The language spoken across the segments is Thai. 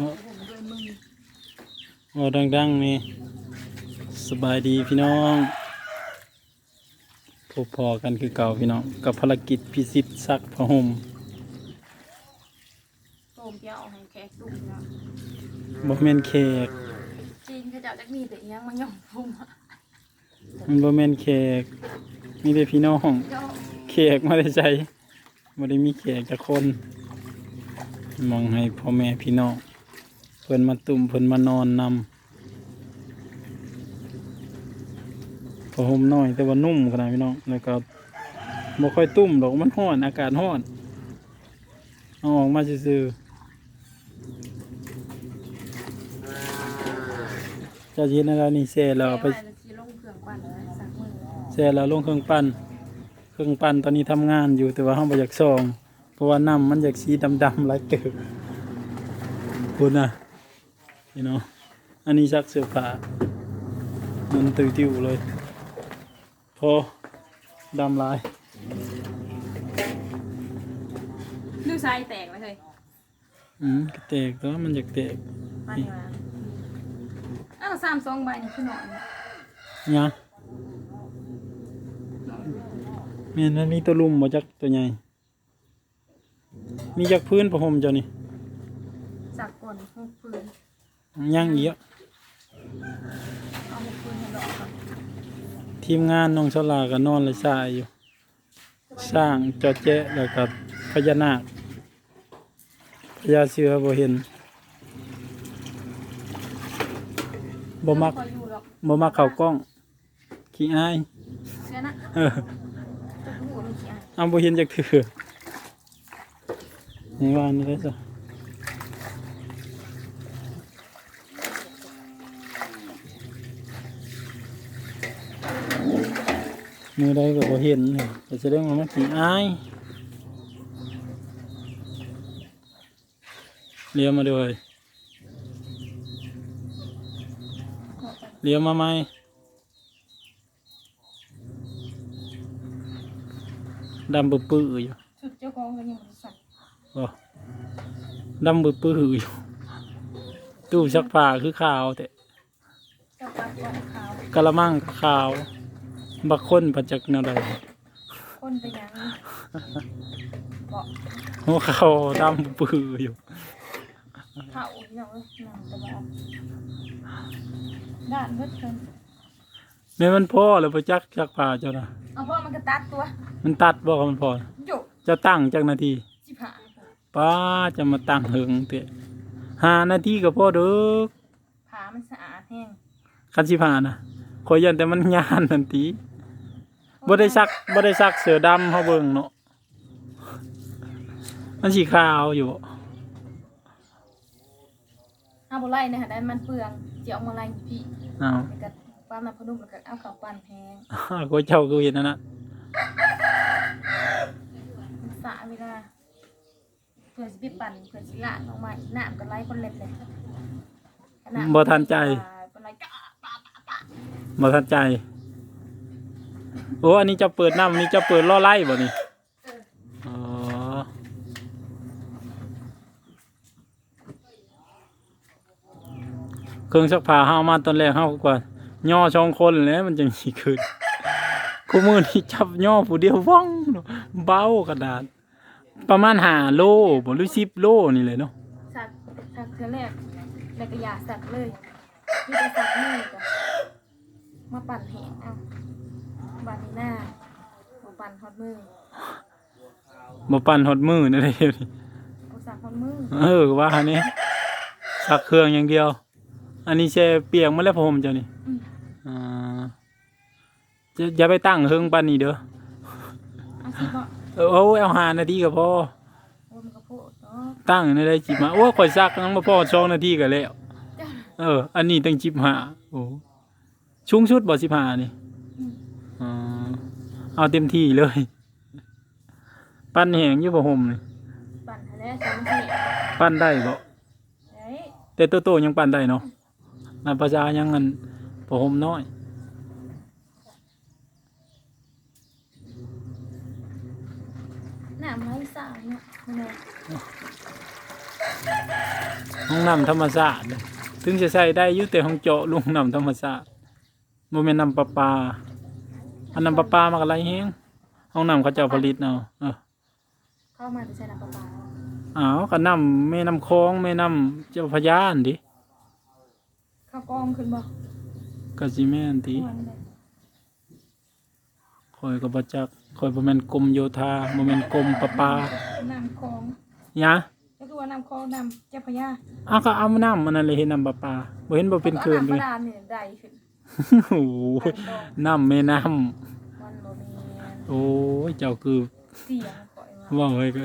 ผมด้วยมึงโอ้ดังๆนี่สบายดีพี่น้องพบพอกันคือเก่าพี่น้องกับภารกิจพิสิทธิ์ซักผ้าห่มโตมเปียวเอาให้แขกดุนะบ่แม่นแขกจีนเขาเจ้าจักมีแต่อิหยังมาหย่องพุ่มอะมันบ่แม่นแขกมีแต่พี่น้องเจ้าแขกมาได้ใจบ่ได้มีแขกจักคนมองให้พ่อแม่พี่น้องเพิ่นมาตุ่มเพิ่นมานอนนำผ้าห่มน้อย แต่ว่านุ่มขนาดพี่น้องแล้วก็บ่ค่อยตุ่มดอกมันร้อนอากาศร้อนเอาออกมาซื่อๆเจะเย็นอะไรนี่แซ่แล้วเอาไปแม่ว่าจะสิลงเครื่องปั่นเลยสักมือแช่แล้วลงเครื่องปั้นเครื่องปั้นตอนนี้ทำงานอยู่แต่ว่าห้องประยักซอง เพราะว่าน้ำมันอยากสีดำๆหลายเติบคุณนะ นี่เนาะอันนี้ซักเสื้อผ้ามันติวๆเลย พอดำหลาย ดูทรายแตกเลยเฮ้ยอืมก็แตกแต่ว่ามันอยากแตกมาดีมาอ้าวสามสองใบนี่คือหนอนเนี่ยเนี่ยแม่นมันมีตัวลุ่มมาจากตัวใหญ่ มีจากพื้นประหมเจ้านี่ สักก่อนหกปืน ย่างอีกอะเอาหกปืนให้ดอกก่อนทีมงานน้องชลาก็นอนเลยสายอยู่ สร้างจอดแจ๊ะแล้วกับพญานาคพญาเสือบ่เห็นบ่มักคอยอยู่หรอกบ่มักเข้ากล้องขี้อายเสียนะเออจะพูดมันขี้อายเอาบ่เห็นจักเถื่อนี่ว่านี่ได้ซะ มือใดก็บ่เห็นนี่ก็แสดงว่ามันขี้อายเลี้ยวมาด้วยเลี้ยวมาไหมดำปื้อๆอยู่ชุดเจ้าของก็ยังบ่ได้ใส่บ่ดำปื้อปื้อๆอยู่ตู้ชักผ้าคือขาวแต่เจ้าปลากองขาวกะละมังขาว บักคนปัจจักแนวใดคนไปหยังเกาะหัวเขาวดำปื้ออยู่เผาอีกอย่างเลยหนังตะวันด้านเบิดเพิ่นแม่มันพ่อแล้วประจักชักผ้าเจ้านะเอาพ่อมันก็ตัดตัว มันตัดบอกมันพอโยกเจะตั้งจักนาทีสิผ่าป้าจะมาตั้งหึงเตะห้านาทีก็พอเด้อผามันสะอาดแห้งคันสิผ่านะคอยยันแต่มันยานทันที บ่ได้ซักบ่ได้ซักเสือดำเฮาเบิ่งเนาะมันสีขาวอยู่บ่เอาบ่ไล่เนี่ยได้มันเปลืองเจียวมาไล่พี่อ้าวแล้วก็ป้ามาพนุ่มแล้วก็เอาข้าวปั้นแพงก็เจ้าก็เห็นนั่นน่ะมันสะเวลาเพื่อนสิไปปั่นเพื่อนสิละลงมาอีกน้ำก็ไล่คนเล็บเลยขนาดบ่ทันใจเป็นไรก็ปะปะปะบ่ทันใจ โอ้อันนี้จะเปิดน้ำอันนี้จะเปิดล่อไล่บ่นี่เอออ๋อเครื่องซักผ้าเฮามาตอนแรกเฮากว่าย่อสองคนแล้วมันจังสิขึ้นกูมือนี่จับย่อผู้เดียวว่องเบากระดาษ ประมาณหาโลบ่หรือ10โลนี่เลยเนาะสักสักเธอแรกแล้วก็อยาสักเลยมีแต่สักมือจ้ะมาปั่นแหงเอา บานนี้หน้ามาปั่นฮอดมือบ่ปั่นฮอดมือนั่นเลยเดี๋ยวนี้เอาสักฮอดมือเออว่าอันนี้ซักเครื่องอย่างเดียว อันนี้แช่เปียกมาแล้วผมเจ้านี่อืมอ่าจะอย่าไปตั้งเฮิงปานนี้เด้อเอาสิบ่เออเอาเอาหานาทีก็พอ โอ้มันก็พูดเนาะตั้งในได้จิบมาโอ้ข่อยซักนั้นมาพอสองนาทีก็แล้วจ้าเออ อันนี้ตั้งจิบหาโอ้ชุ่งชุดบ่สิบหานี่อืมอ่า เอาเต็มที่เลย ปั้นแหงอยู่บ่ห่มนี่ปั่นให้แล้วสองทีปั้นได้บ่เฮ้ยแต่โตๆยังปั้นได้เนาะนาภาษายังงันบ่ห่มน้อยน้ำไหลสายเนี่ยแม่ห้องน้ำธรรมชาติถึงจะใส่ได้อยู่แต่ห้องเจาะลงน้ำธรรมชาติโมเมนน้ำประปา อันน้ำประปามากับไรแห้งห้องน้ำเขาเจ้าผลิตเอาเออเข้ามาจะใช้น้ำประปาอ้าวก็น้ำแม่น้ำคลองแม่น้ำเจ้าพระยาอันดิเข้ากองขึ้นบ่ก็สิแม่นติมันเลยคอยก็บ่จักคอยบ่แม่นกรมโยธาบ่แม่นกรมประปาน้ำคลองหยะก็คือว่าน้ำคลองน้ำเจ้าพระยาอ้าวก็เอาน้ำมันนั่นเลยเห็นน้ำประปาบ่เห็นบ่เป็นเขื่อนอาเลน้ำปยระดานเนี่ยได้ขึ้น โอ้โหน้ำแม่น้ำมันบ่มีโอ้ยเจ้าคือเสียงก่อยว่าว่าไว้ก็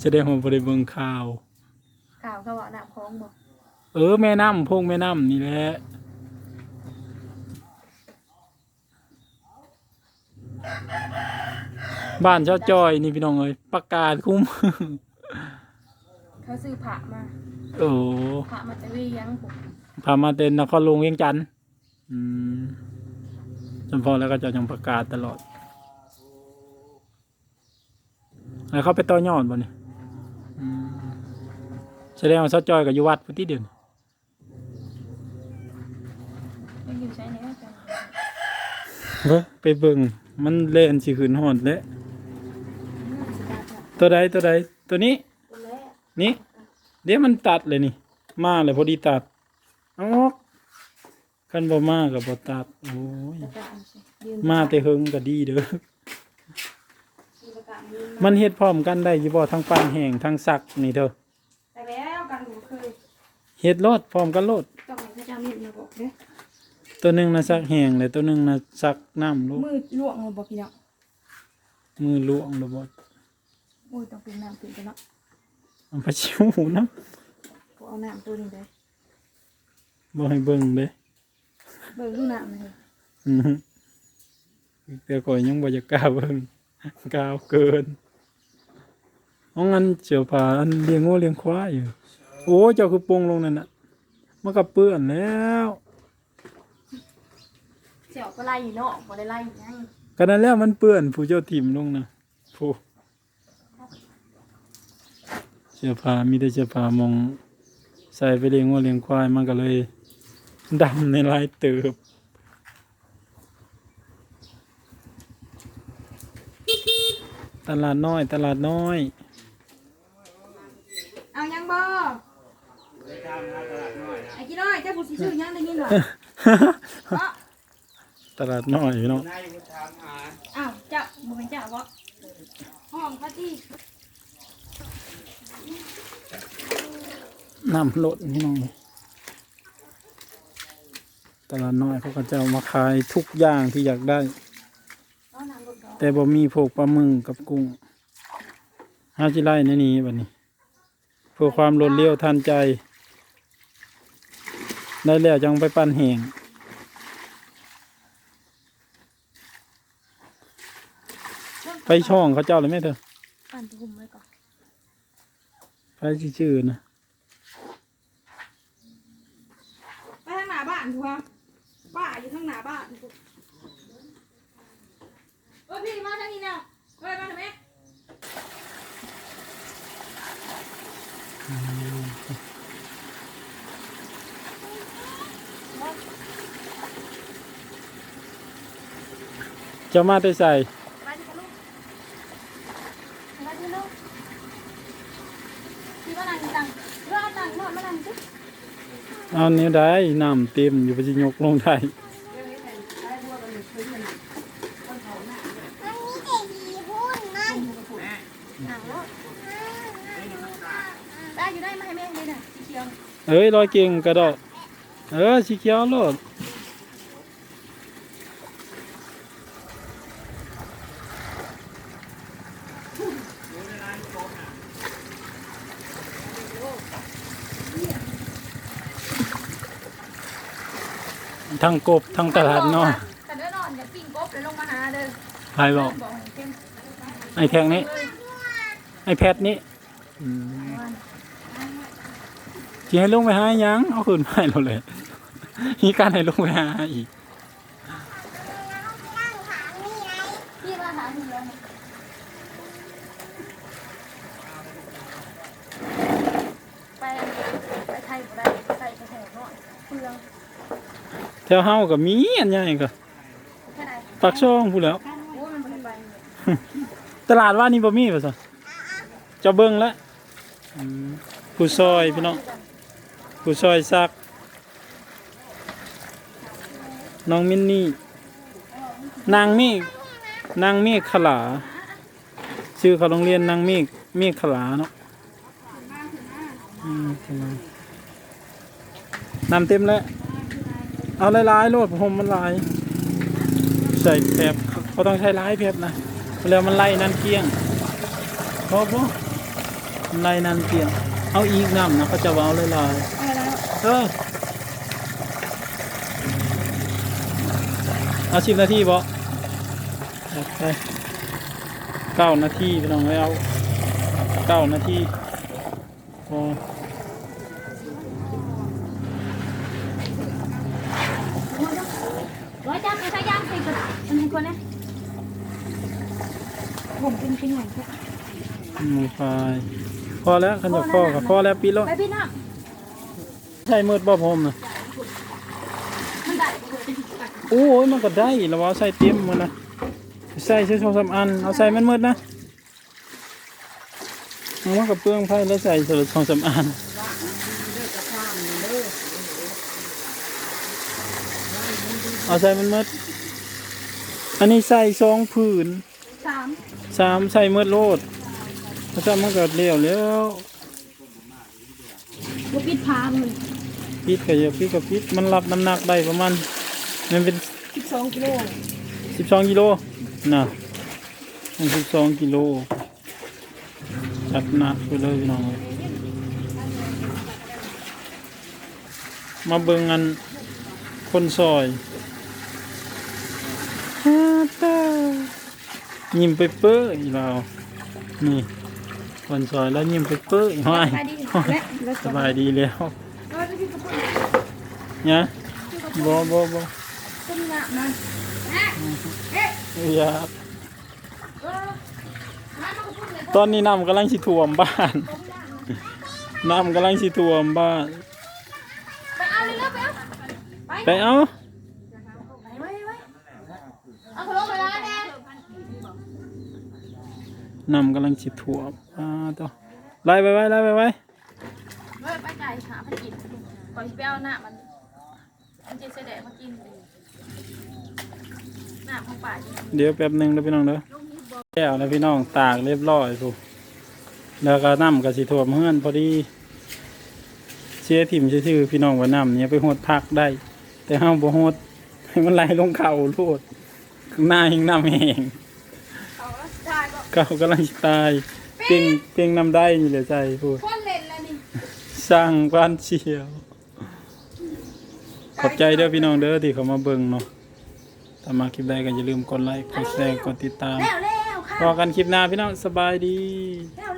แสดงว่าบ่ได้เบิ่งข่าว ข่าวเขาว่าน้ำคลองบ่เออแม่น้ำพงแม่น้ำนี่แหละบ้านเจ้าจอยนี่พี่น้องเอ้ยประกาศคุ้ม เขาซื้อผักมาโอ้ผักมาจะเวียงผม พามาเต้นนครหลวงเวียงจันทน์อืมจนพอแล้วก็จะยังประกาศตลอด แล้วเขาไปต่อยอดบ่เนี่ยอืมแสดงว่าเจ้าจอยกับอยู่วัดพุทธิเดียวนี่ไม่อยู่ใช้แล้วจังเฮ้ยไปเบิ่งมันเล่นสิขืนหอดแล้วน่าสิตาจ้ะตัวใดตัวใดตัวนี้ตัวแรกนี่ เดี๋ยวมันตัดเลยนี่ มาเลยพอดีตัด เอาออกคันบ่มากับบ่ตัดโอ้ยตะกร้าสิยืนมาแต่เฮิงก็ดีเด้อยืนตะกร้ายืนมันเฮ็ดพร้อมกันได้อยู่บ่ทั้งปานแห้งทั้งสักนี่เด้อแต่แล้วกันดูเคยเฮ็ดโลดพร้อมกันโลดต้องให้พระเจ้ามีมาบอกเด้อตัวหนึงน่ะสักแห้งเลยตัวหนึงน่ะสักน้ำโลดมือลวกเลยบอกพี่น้องมือลวงโลดบ่โอ้ยต้องเป็นน้ำขึ้นกันเนาะเอาไปชิวนะกูเอาน้ำตัวนี้เลย บ่ให้เบิ่งเด้เบิกดูน้ำเลยอือฮึแต่ก่อยยังบ่อยากกล้าเบิ่งกล้าวเกินเอางั้นเจียวผาอันเลี้ยงงัวเลี้ยงควายอยู่ โอ้เจ้าคือปรุงลงนั่นน่ะมันก็เปื้อนแล้วเสี่ยวก็ไล่อยู่เนาะบ่ได้ไล่อยู่ยังก็นั้นแล้วมันเปื้อนผู้เจ้าถิ่มลงนะผู้เสื้อผ้ามีแต่เสื้อผ้ามองใส่ไปเลี้ยงวัวเลี้ยงควายมันก็เลย ดำในลายเติบตลาดน้อย ตลาดน้อย เอายังบ่ไอ้กี่น้อยเจ้าผู้สิชื่อยังได้ยินบ่เนาะตลาดน้อยพี่น้องอ้าวเจ้าบ่เป็นเจ้าบ่ห้องพระที่น้ำลดพี่น้อง ตลาดน้อยเขาก็จะเอามาขายทุกอย่างที่อยากได้เอาน้ำรถดอกแต่บ่มีพวกปลาหมึกกับกุ้งหาจิไล่ในนี้บัดนี้ เพื่อความรวดเร็วทันใจ ได้แล้วจังไปปั้นแหงไปช่องเขาเจ้าเลยไหมเธอปั่นตุ่มไว้ก่อนไปชื่อๆนะ ไปทางหน้าบ้านถูกป่ะป้าอยู่ทางหน้าบ้านถูกเออพี่มาทางนี้นะเออมาทางนี้ เจะมาแต่ใส่เรื่องตังนอนมานั่งสิเอาเนี้ยได้น้ำเต็มอยู่ไปสิยกลงได้ได้อยู่ได้มาให้แม่เลยน่ะสีเขียวเอ้ยรอยเก่งกระดอกเออสีเขียวโลด ทั้งกบทั้งตลาดเนาะแต่เด้อนอนอย่าปิ้งกบเลยลงมาหาเด้อใครบอกบอกให้เข้มไอ้แทงนี้ไอ้แพทนี้อืมที่ให้ลงไปหาหยังเอาคืนมาให้เราเลยมีการให้ลงไปหาอีก พี่มาหาถึงแล้ว ไปไปไทยบ่ได้ใส่กระแหงน้อยเปลือง แถวเฮาก็มีอันใหญ่ก็แค่ไหนปากช่องพู้นแหล้วโอ้ยมันบ่ได้ไปเนี่ยตลาดว่านี่บ่มีป่ะซะเจะเบิ่งแล้วอืมผู้ซอยพี่น้องผู้ซอยซัก น้องมินนี่ นางเมฆนางเมฆขลา ชื่อเขาโรงเรียนนางเมฆเมฆขลาเนาะอืมขลานำเต็มแล้ว เอาหลายๆโลดผมมันหลาย ใส่แผบเขาต้องใช้หลายแผบนะแล้วมันไล่นันเกลี้ยงพอปะมันไล่นันเกลี้ยง เอาอีกน้ำนะเขาจะว่าเอาเลยลายเอาแล้วๆเออเอาสิบนาทีบ่จัดไปเก้านาทีพี่น้องไว้เอาเก้านาทีพอ นให้คนนะ ผมเป็นจริงไหนแค่หมูฟายพอแล้วขันจะพอกับพอแล้วปีแล้วไปพี่น้าใช่มืดบ่ผมนะมันได้โอ้ยมันก็ได้แล้วว่าใส่เต็มหมันนะใส่ใส่สองสามอันเอาใส่มันมืดนะมันก็เปลืองไผ่แล้วใส่สลัดสองสามอันเอาใส่มันมืด อันนี้ใส่สองผืนสามสามใส่มืดโลดถ้าใส่มันก็เลี้ยวแล้วลูกปิดพามเลยพิษกับเยอะพิษกับพิษมันรับน้ำหนักได้ประมาณมันเป็นสิบสองกิโลสิบสองกิโลนะมันสิบสองกิโลจัดหนักไปเลยพี่น้องเอ้ยมาเบิ่งอันคนซอยฮาตา ยิ้มไปเปื้อยเรานี่คนซอยแล้วยิ้มไปเปื้อยห้อยไปดีและแล้วสบายดีแล้วเราจะกินกระปุกเนี่ยบ่บ่บ่ต้มยำนะเอ๊ะอยากเออน้ำกระปุกเลยตอนนี้น้ำกำลังสิท่วมบ้านต้มยำนะน้ำกำลังสิท่วมบ้านไปเอาเลยเร็วไปเอาไป ไปเอา ไปไว้ไว้เอาข นมไปร้านแน่น้ำกำลังสิท่วมอ่าต่อไล่ไปไว้ไล่ไปไว้เว้ยไปไก่หาพันกินก่อนที่ไปเอาหน้ามันมันจะเสด็จมากินเลยหน้าของป่าจริงเดี๋ยวแป๊บหนึงเด้อพี่น้องเด้อแก้วแล้วพี่น้องตากเรียบร้อยพูแล้วก็น้ำก็สิท่วมเฮือนพอดีเชียร์ถิ่มชื่อๆพี่น้องว่าน้ำเนี่ยไปหดพักได้ แต่ห้ามบ่หดให้มันไหลลงเข่าโลดข้างหน้าหิงน้ำแห้งเขาแล้ว ตายก็เขากำลังสิตายเป่งเป่งน้ำได้นี่แหละใจพูดคนเล่นแล้วนี่สร้างบ้านเชียว ขอบใจเด้อพี่น้องเด้อที่เขามาเบิ่งเนาะถ้ามาคลิปใดก็อย่าลืมกดไลค์กดแชร์กดติดตามแล้วแล้วค่ะพอกันคลิปหน้าพี่น้องสบายดี แล้ว